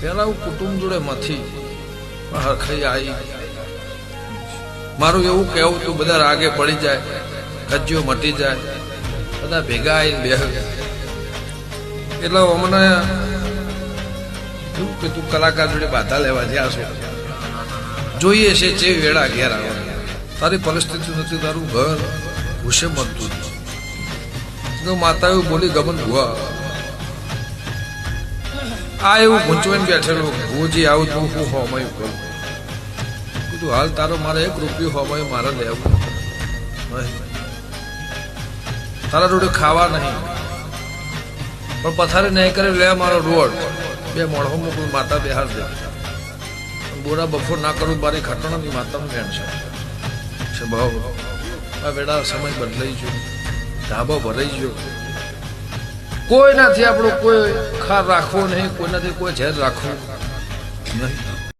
પેલા હું કુટુંબ જોડે મથી પણ હરખાઈ આવી મારું એવું કહેવું તું બધા રાગે પડી જાય કજ્જીઓ મટી જાય, બધા ભેગા આવીને બે એટલે અમને કે તું કલાકાર જોડે બાધા લેવા જ્યાં છો. જોઈએ છે જે વેળા ઘેર આવે. તારી પરિસ્થિતિ નથી, તારું ઘર હુશે મળતું માતા એવું બોલી ગમન ભુવા આ એવું ગૂંચવાઈને બેઠેલું ભુજી આવું તું, હું હોમાયું કરું. કીધું, હાલ તારો મારે એક રૂપિયો હોમાયું મારે લેવું. તારા રોડ ખાવા નહીં. પણ પથારી નહીં કરે, લે મારો રોડ બે મોઢો મોકલું માતા બિહાર દે. બોરા બફોર ના કરું બારી ખટણાની માતાનું ટેન્શન છે. ભાવ આ વેડા સમય બદલાઈ ગયો. ધાબો ભરાઈ ગયો. કોઈ નથી આપણો કોઈ ખાર રાખવો નહીં કોઈનાથી કોઈ ઝેર રાખવું નહીં.